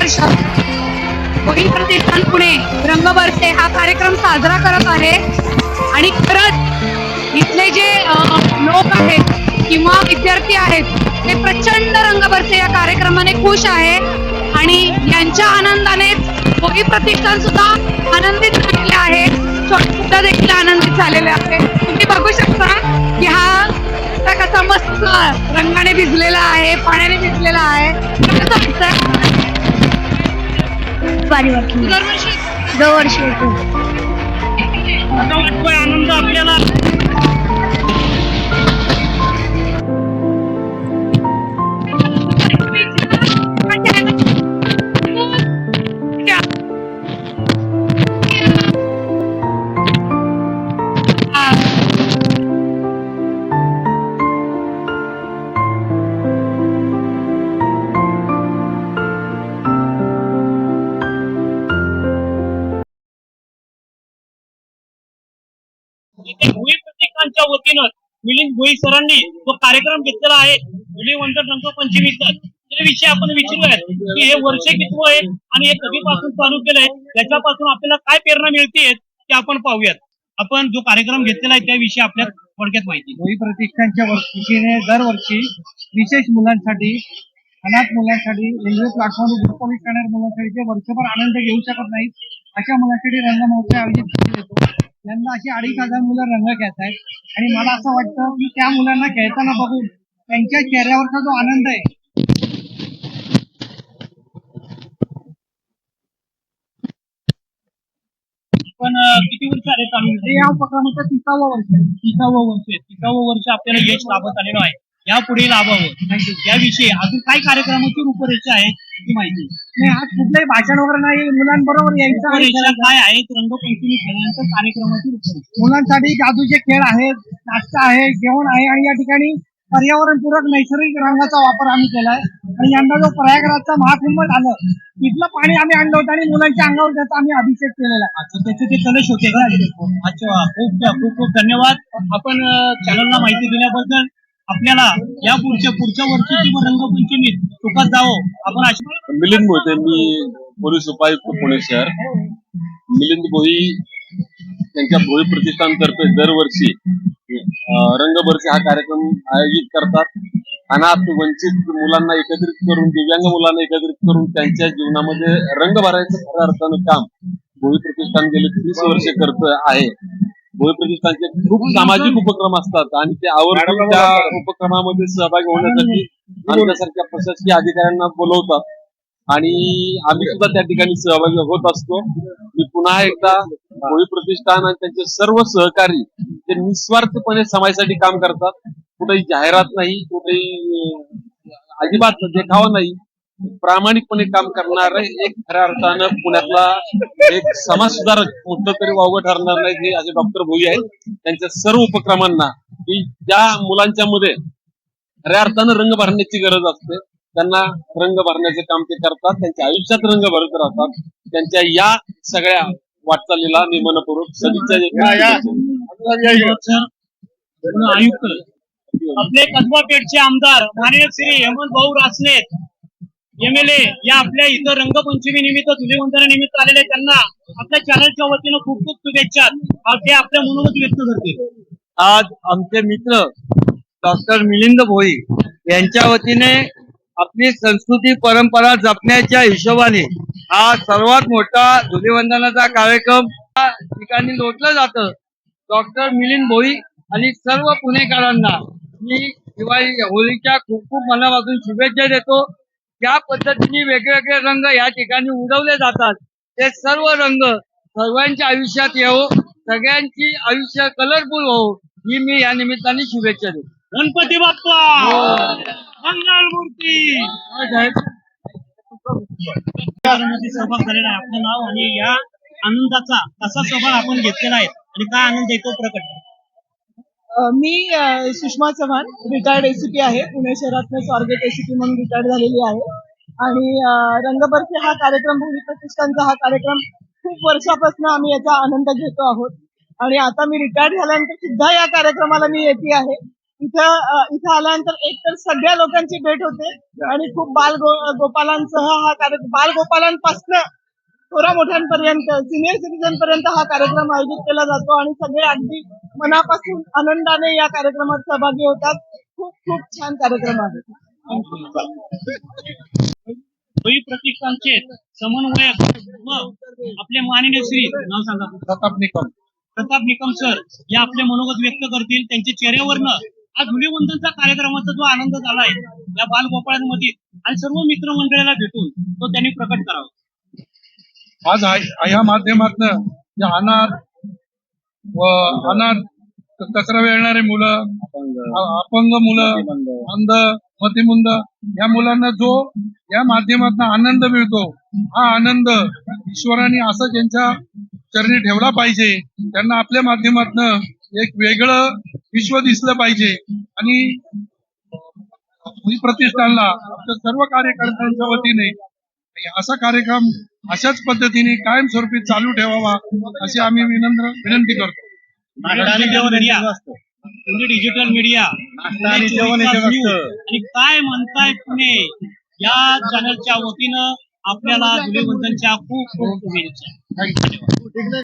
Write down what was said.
वर्ष होळी प्रतिष्ठान पुणे रंगबरसे हा कार्यक्रम साजरा करत आहे. आणि खरंच इथले जे लोक आहेत किंवा विद्यार्थी आहेत ते प्रचंड रंगबरसे या कार्यक्रमाने खुश आहे. आणि यांच्या आनंदानेच होळी प्रतिष्ठान सुद्धा आनंदित झालेले आहे. सुद्धा देखील आनंदित झालेले आहे. तुम्ही बघू शकता की हा कसा मस्त रंगाने भिजलेला आहे पाण्याने भिजलेला आहे. पाणी कसं वाटली. दरवर्षी दरवर्षी येतो आनंद आपल्याला मिलिंद भुई सरांनी जो कार्यक्रम घेतलेला आहे धुलीवंदन रंगपंचमीचा त्याविषयी आपण विचारूयात की हे वर्ष किती आहे आणि हे कधीपासून चालू केलंय त्याच्यापासून आपल्याला काय प्रेरणा मिळते ते आपण पाहूयात. आपण जो कार्यक्रम घेतलेला आहे त्याविषयी आपल्या थोडक्यात माहिती भोई प्रतिष्ठानच्या वतीने दरवर्षी विशेष मुलांसाठी अनाथ मुलांसाठी रेल्वे प्लॅटफॉर्म पोलीस ठाण्यावर मुलांसाठी जे वर्षभर आनंद घेऊ शकत नाहीत अशा मुलांसाठी रंगमहोत्सव आयोजित केले जातो यंदा अशी अडीच हजार मुलं रंग खेळत आहेत. आणि मला असं वाटतं की त्या मुलांना खेळताना बघून त्यांच्या चेहऱ्यावरचा जो आनंद आहे. आपण अं, किती वर्ष आले चालू या उपक्रमाचं तिसावं वर्ष आहे. तिसावं वर्ष आहे. तिसावं वर्ष आपल्याला यश लाभत आलेलं आहे. यापुढे लाभावं. याविषयी अजून काय कार्यक्रमाची रूपरेषा आहे? माहिती नाही आज कुठलंही भाषण वगैरे नाही मुलांबरोबर यायचं आणि रूपरेषा खेळायचं. काय आहेत रंगपंचमी खेळांच्या कार्यक्रमाची रूपरेषा. मुलांसाठी जादूचे खेळ आहेत नाश्ता आहे जेवण आहे आणि या ठिकाणी पर्यावरणपूरक नैसर्गिक रंगाचा वापर आम्ही केलाय. आणि यंदा जो प्रयागराजचा महाकुंभ झालं तिथलं पाणी आम्ही आणलं होतं आणि मुलांच्या अंगावर त्याचा आम्ही अभिषेक केलेला आहे. अच्छा त्याचे ते कलश होते का? अच्छा खूप खूप खूप धन्यवाद. आपण चॅनलला माहिती दिल्याबद्दल आपल्याला या पुढच्या पुढच्या वर्षी किंवा रंगपंचमीत चुकत जावं. आपण अशी मिलिंद मोहिते मी पोलीस उपायुक्त पुणे शहर. मिलिंद भोई त्यांच्या भोई प्रतिष्ठानतर्फे दरवर्षी अं, रंगबरसी हा कार्यक्रम आयोजित करतात. अनाथ वंचित मुलांना एकत्रित करून दिव्यांग मुलांना एकत्रित करून त्यांच्या जीवनामध्ये रंग भरायचं खऱ्या अर्थानं काम भोई प्रतिष्ठान गेले तीस वर्ष करत आहे. भोई प्रतिष्ठानचे खूप सामाजिक उपक्रम असतात आणि ते आवर्जून त्या उपक्रमामध्ये सहभागी होण्यासाठी आमच्यासारख्या प्रशासकीय अधिकाऱ्यांना बोलवतात. आणि आम्ही सुद्धा त्या ठिकाणी सहभागी होत असतो. मी पुन्हा एकदा भोई प्रतिष्ठान आणि त्यांचे सर्व सहकारी ते निस्वार्थपणे समाजासाठी काम करतात. कुठेही जाहिरात नाही कुठेही अजिबात देखावा नाही. प्रामाणिकपणे काम करणार एक खऱ्या अर्थानं पुण्यातला एक समाज सुधारक म्हटलं तरी वावगं ठरणार नाही हे असे डॉक्टर भोई आहेत. त्यांच्या सर्व उपक्रमांना की ज्या मुलांच्या मध्ये खऱ्या अर्थानं रंग भरण्याची गरज असते त्यांना रंग भरण्याचे काम ते करतात त्यांच्या आयुष्यात रंग भरत राहतात त्यांच्या या सगळ्या वाटचालीला मी मनपूर्वक सदिच्छा आयुक्त. आपले कसबा पेठचे आमदार माननीय श्री हेमंत भाऊ रासने एमएलए या आपल्या इथं रंगपंचमी निमित्त धुलेवंदना निमित्त आलेले त्यांना आपल्या चॅनलच्या वतीनं खूप खूप शुभेच्छा. ते आपल्या मनोमत व्यक्त करतील. आज आमचे मित्र डॉक्टर मिलिंद भोई यांच्या वतीने आपली संस्कृती परंपरा जपण्याच्या हिशोबाने हा सर्वात मोठा धुलीवंदनाचा कार्यक्रम या ठिकाणी लोटलं जातं. डॉक्टर मिलिंद भोई आणि सर्व पुणेकरांना मी दिवाळी होळीच्या खूप खूप मनापासून शुभेच्छा देतो. ज्या पद्धतीने वेगवेगळे रंग या ठिकाणी उडवले जातात ते सर्व रंग सर्वांच्या आयुष्यात येवो सगळ्यांची आयुष्य कलरफुल हो ही मी या निमित्ताने शुभेच्छा देतो. गणपती बाप्पा! मंगल मूर्ती! सहभाग झालेला आहे. आपलं नाव आणि या आनंदाचा कसा सहभाग आपण घेतलेला आहे आणि काय आनंद येतो प्रकट मी सुषमा चव्हाण रिटायर्ड एसीपी आहे. पुणे शहरातनं स्वारगेट एसीपी म्हणून रिटायर्ड झालेली आहे. आणि अ, रंगबरसी हा कार्यक्रम भूमी प्रतिष्ठानचा हा कार्यक्रम खूप वर्षापासून आम्ही याचा आनंद घेतो आहोत. आणि आता मी रिटायर्ड झाल्यानंतर सुद्धा या कार्यक्रमाला मी येते आहे. इथं इथं आल्यानंतर एक तर सगळ्या लोकांची भेट होते. आणि खूप बाल गो- गोपालांसह हा कार्यक्रम बाल गोपालांपासून थोड्या मोठ्यांपर्यंत सिनियर सिटीजन पर्यंत हा कार्यक्रम आयोजित केला जातो आणि सगळे अगदी मनापासून आनंदाने या कार्यक्रमात सहभागी होतात. खूप खूप छान कार्यक्रम आहे. प्रतिष्ठानचे समन्वयक व आपले माननीय श्री नाव सांगा. प्रताप निकम. प्रताप निकम सर या आपले मनोगत व्यक्त करतील. त्यांच्या चेहऱ्यावरनं आज धुलीवंदनचा कार्यक्रमाचा जो आनंद झाला आहे या बालगोपाळांमध्ये आणि सर्व मित्रमंडळाला भेटून तो त्यांनी प्रकट करावा. आज या माध्यमातनं या अनाथ व अनाथ कचरा वेळणारे मुलं अपंग. मुलं अंध मतिमुंद या मुलांना जो या माध्यमातून आनंद मिळतो हा आनंद ईश्वराने असं त्यांच्या चरणी ठेवला पाहिजे त्यांना आपल्या माध्यमातनं एक वेगळं विश्व दिसलं पाहिजे. आणि प्रतिष्ठानला सर्व कार्यकर्त्यांच्या वतीने असा कार्यक्रम अशाच पद्धतीने कायमस्वरूपी चालू ठेवावा अशी आम्ही विनम्र विनंती करतो. Digital media. म्हणजे डिजिटल मीडिया आणि काय म्हणताय पुणे या चॅनलच्या वतीनं आपल्याला धुलीवंदनच्या खूप खूप शुभेच्छा. धन्यवाद